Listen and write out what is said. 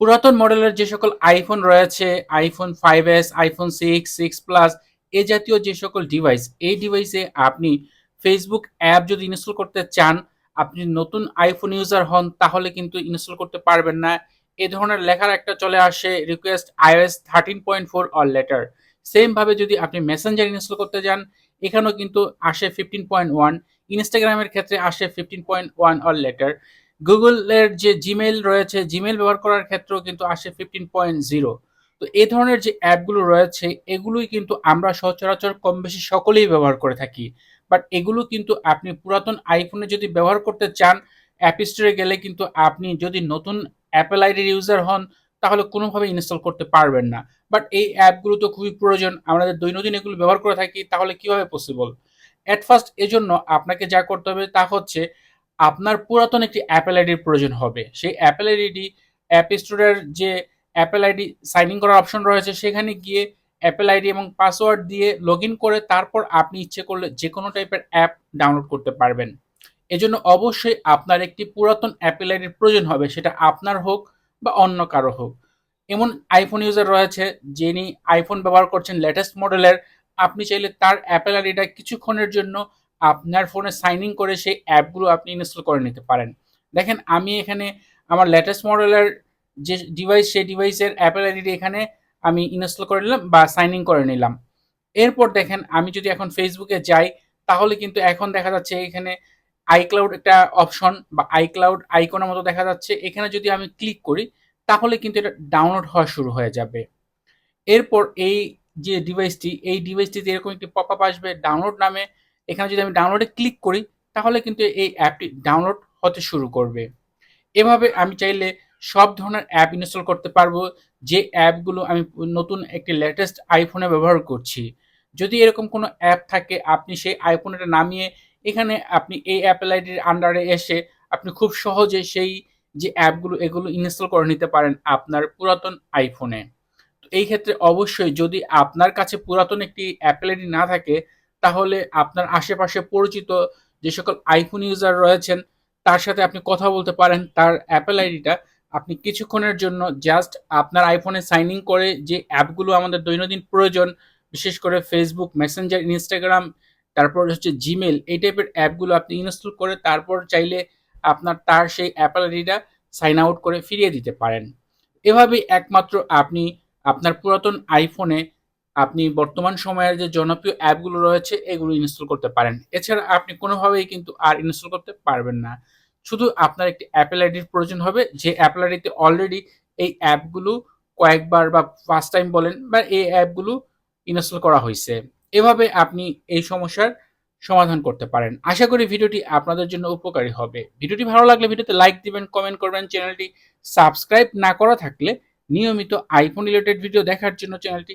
পুরাতন মডেলের যে সকল আইফোন রয়েছে iPhone five S iPhone six six plus এ জাতীয় যে সকল ডিভাইস এই ডিভাইসে আপনি ফেসবুক অ্যাপ যদি ইনস্টল করতে চান, আপনি নতুন আইফোন ইউজার হন, তাহলে কিন্তু ইনস্টল করতে পারবেন না। এ ধরনের লেখার একটা চলে আসে request iOS thirteen point four all letter same ভাবে যদি আপনি মেসেঞ্জার ইনস্টল করতে যান, এখানেও কিন্তু আসে ফিফটিন পয়েন্ট ওয়ান ইনস্টাগ্রামের ক্ষেত্রে আসে fifteen point one all letter গুগলের যে জিমেল রয়েছে জিমেল ব্যবহার করার ক্ষেত্রেও কিন্তু আসে ফিফটিন পয়েন্ট জিরো তো এই ধরনের যে অ্যাপগুলো রয়েছে, এগুলোই কিন্তু আমরা সচরাচর কম বেশি সকলেই ব্যবহার করে থাকি। বাট এগুলো কিন্তু আপনি পুরাতন আইফোনে যদি ব্যবহার করতে চান, অ্যাপ স্টোরে গেলে কিন্তু আপনি যদি নতুন অ্যাপেল আইডির ইউজার হন, তাহলে কোনোভাবে ইনস্টল করতে পারবেন না। বাট এই অ্যাপগুলো তো খুবই প্রয়োজন, আমাদের দৈনন্দিন এগুলো ব্যবহার করে থাকি, তাহলে কীভাবে পসিবল অ্যাট ফার্স্ট এজন্য আপনাকে যা করতে হবে তা হচ্ছে আপনার পুরাতন একটি অ্যাপেল আইডির প্রয়োজন হবে। সেই অ্যাপেল আইডিটি অ্যাপ স্টোরের যে অ্যাপেল আইডি সাইন ইন করার অপশন রয়েছে, সেখানে গিয়ে অ্যাপেল আইডি এবং পাসওয়ার্ড দিয়ে লগ ইন করে তারপর আপনি ইচ্ছে করলে যে কোনো টাইপের অ্যাপ ডাউনলোড করতে পারবেন। এজন্য অবশ্যই আপনার একটি পুরাতন অ্যাপেল আইডির প্রয়োজন হবে, সেটা আপনার হোক বা অন্য কারও হোক। এমন আইফোন ইউজার রয়েছে, যিনি আইফোন ব্যবহার করছেন লেটেস্ট মডেলের আপনি চাইলে তার অ্যাপেল আইডিটা কিছুক্ষণের জন্য আপনার ফোনে সাইন ইন করে সেই অ্যাপগুলো আপনি ইনস্টল করে নিতে পারেন। দেখেন, আমি এখানে আমার লেটেস্ট মডেলের যে ডিভাইস সেই ডিভাইসের অ্যাপেল আইডি এখানে আমি ইনস্টল করে নিলাম বা সাইন ইন করে নিলাম। এরপর দেখেন, আমি যদি এখন ফেসবুকে যাই, তাহলে কিন্তু এখন দেখা যাচ্ছে এখানে আইক্লাউড একটা অপশন বা আইক্লাউড আইকনের মতো দেখা যাচ্ছে। এখানে যদি আমি ক্লিক করি, তাহলে কিন্তু এটা ডাউনলোড হওয়া শুরু হয়ে যাবে। এরপর এই যে ডিভাইসটি এই ডিভাইসটিতে এরকম একটি পপ আপ আসবে ডাউনলোড নামে। এখানে যদি আমি ডাউনলোডে ক্লিক করি, তাহলে কিন্তু এই অ্যাপটি ডাউনলোড হতে শুরু করবে। এভাবে আমি চাইলে সব ধরনের অ্যাপ ইনস্টল করতে পারব, যে অ্যাপগুলো আমি নতুন একটি লেটেস্ট আইফোনে ব্যবহার করছি। যদি এরকম কোনো অ্যাপ থাকে, আপনি সেই আইফোনটা নামিয়ে এখানে আপনি এই অ্যাপেল আইডির আন্ডারে এসে আপনি খুব সহজে সেই যে অ্যাপগুলো এগুলো ইনস্টল করে নিতে পারেন আপনার পুরাতন আইফোনে তো এই ক্ষেত্রে অবশ্যই যদি আপনার কাছে পুরাতন একটি অ্যাপেল আইডি না থাকে তাহলে আপনার আশেপাশে পরিচিত যে সকল আইফোন ইউজার রয়েছেন, তার সাথে আপনি কথা বলতে পারেন। তার অ্যাপেল আইডিটা আপনি কিছুক্ষণের জন্য জাস্ট আপনার আইফোনে সাইন ইন করে যে অ্যাপগুলো আমাদের দৈনন্দিন প্রয়োজন, বিশেষ করে ফেসবুক মেসেঞ্জার ইনস্টাগ্রাম তারপর হচ্ছে জিমেল এই টাইপের অ্যাপগুলো আপনি ইনস্টল করে তারপর চাইলে আপনার তার সেই অ্যাপেল আইডিটা সাইন আউট করে ফিরিয়ে দিতে পারেন। এভাবেই একমাত্র আপনি আপনার পুরাতন আইফোনে আপনি বর্তমান সময়ের যে জনপ্রিয় অ্যাপগুলো রয়েছে, এগুলো ইনস্টল করতে পারেন। এছাড়া আপনি কোনোভাবেই কিন্তু আর ইনস্টল করতে পারবেন না। শুধু আপনার একটি অ্যাপেল আইডির প্রয়োজন হবে, যে অ্যাপেল আইডিতে অলরেডি এই অ্যাপগুলো কয়েকবার বা ফার্স্ট টাইম বলেন বা এই অ্যাপগুলো ইনস্টল করা হয়েছে। এভাবে আপনি এই সমস্যার সমাধান করতে পারেন। আশা করি ভিডিওটি আপনাদের জন্য উপকারী হবে। ভিডিওটি ভালো লাগলে ভিডিওতে লাইক দিবেন কমেন্ট করবেন চ্যানেলটি সাবস্ক্রাইব না করা থাকলে নিয়মিত আইফোন রিলেটেড ভিডিও দেখার জন্য চ্যানেলটি